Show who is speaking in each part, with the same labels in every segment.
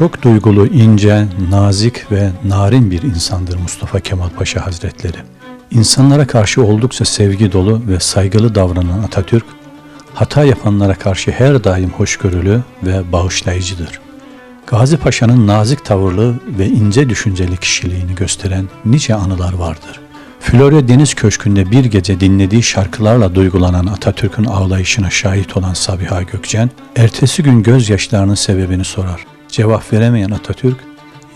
Speaker 1: Çok duygulu, ince, nazik ve narin bir insandır Mustafa Kemal Paşa Hazretleri. İnsanlara karşı oldukça sevgi dolu ve saygılı davranan Atatürk, hata yapanlara karşı her daim hoşgörülü ve bağışlayıcıdır. Gazi Paşa'nın nazik tavırlı ve ince düşünceli kişiliğini gösteren nice anılar vardır. Florya Deniz Köşkü'nde bir gece dinlediği şarkılarla duygulanan Atatürk'ün ağlayışına şahit olan Sabiha Gökçen, ertesi gün gözyaşlarının sebebini sorar. Cevap veremeyen Atatürk,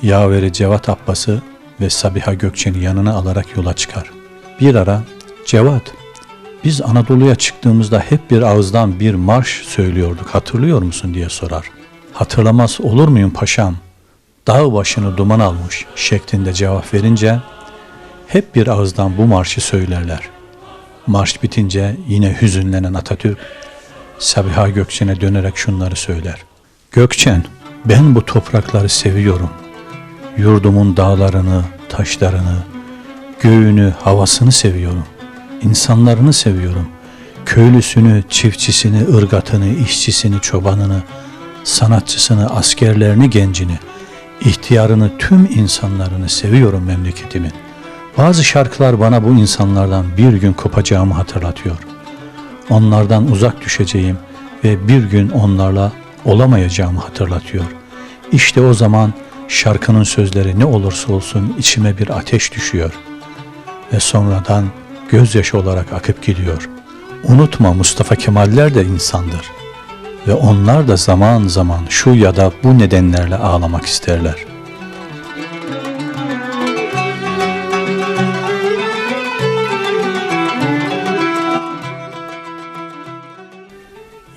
Speaker 1: yaveri Cevat Abbas'ı ve Sabiha Gökçen'i yanına alarak yola çıkar. Bir ara, Cevat, biz Anadolu'ya çıktığımızda hep bir ağızdan bir marş söylüyorduk hatırlıyor musun diye sorar. Hatırlamaz olur muyum paşam? Dağ başını duman almış şeklinde cevap verince hep bir ağızdan bu marşı söylerler. Marş bitince yine hüzünlenen Atatürk Sabiha Gökçen'e dönerek şunları söyler. Gökçen, ben bu toprakları seviyorum. Yurdumun dağlarını, taşlarını, göğünü, havasını seviyorum. İnsanlarını seviyorum. Köylüsünü, çiftçisini, ırgatını, işçisini, çobanını, sanatçısını, askerlerini, gencini, ihtiyarını, tüm insanlarını seviyorum memleketimin. Bazı şarkılar bana bu insanlardan bir gün kopacağımı hatırlatıyor. Onlardan uzak düşeceğim ve bir gün onlarla olamayacağımı hatırlatıyor. İşte o zaman şarkının sözleri ne olursa olsun içime bir ateş düşüyor ve sonradan gözyaşı olarak akıp gidiyor. Unutma Mustafa Kemaller de insandır ve onlar da zaman zaman şu ya da bu nedenlerle ağlamak isterler.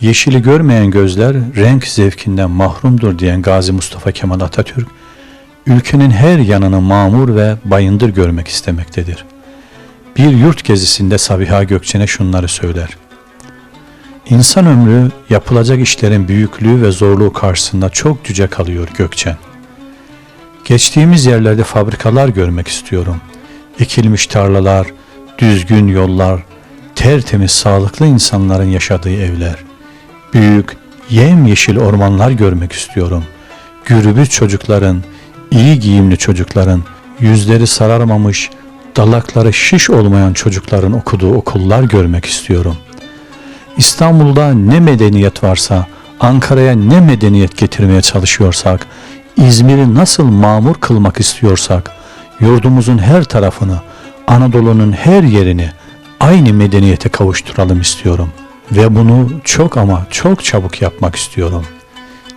Speaker 1: Yeşili görmeyen gözler renk zevkinden mahrumdur diyen Gazi Mustafa Kemal Atatürk, ülkenin her yanını mamur ve bayındır görmek istemektedir. Bir yurt gezisinde Sabiha Gökçen'e şunları söyler. İnsan ömrü yapılacak işlerin büyüklüğü ve zorluğu karşısında çok cüce kalıyor Gökçen. Geçtiğimiz yerlerde fabrikalar görmek istiyorum. Ekilmiş tarlalar, düzgün yollar, tertemiz sağlıklı insanların yaşadığı evler. Büyük, yemyeşil ormanlar görmek istiyorum. Gürbüz çocukların, iyi giyimli çocukların, yüzleri sararmamış, dalakları şiş olmayan çocukların okuduğu okullar görmek istiyorum. İstanbul'da ne medeniyet varsa, Ankara'ya ne medeniyet getirmeye çalışıyorsak, İzmir'i nasıl mamur kılmak istiyorsak, yurdumuzun her tarafını, Anadolu'nun her yerini aynı medeniyete kavuşturalım istiyorum. Ve bunu çok ama çok çabuk yapmak istiyorum.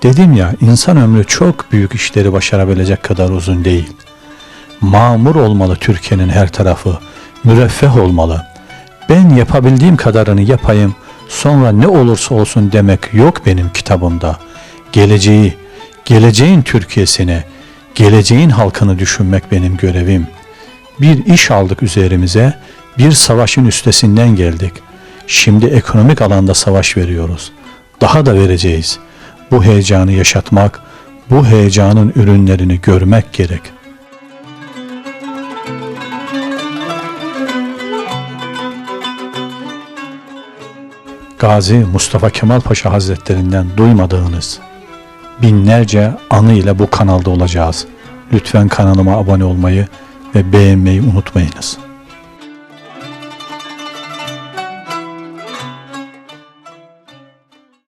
Speaker 1: Dedim ya insan ömrü çok büyük işleri başarabilecek kadar uzun değil. Mamur olmalı Türkiye'nin her tarafı, müreffeh olmalı. Ben yapabildiğim kadarını yapayım, sonra ne olursa olsun demek yok benim kitabımda. Geleceği, geleceğin Türkiye'sini, geleceğin halkını düşünmek benim görevim. Bir iş aldık üzerimize, bir savaşın üstesinden geldik. Şimdi ekonomik alanda savaş veriyoruz. Daha da vereceğiz. Bu heyecanı yaşatmak, bu heyecanın ürünlerini görmek gerek. Gazi Mustafa Kemal Paşa Hazretlerinden duymadığınız binlerce anı ile bu kanalda olacağız. Lütfen kanalıma abone olmayı ve beğenmeyi unutmayınız.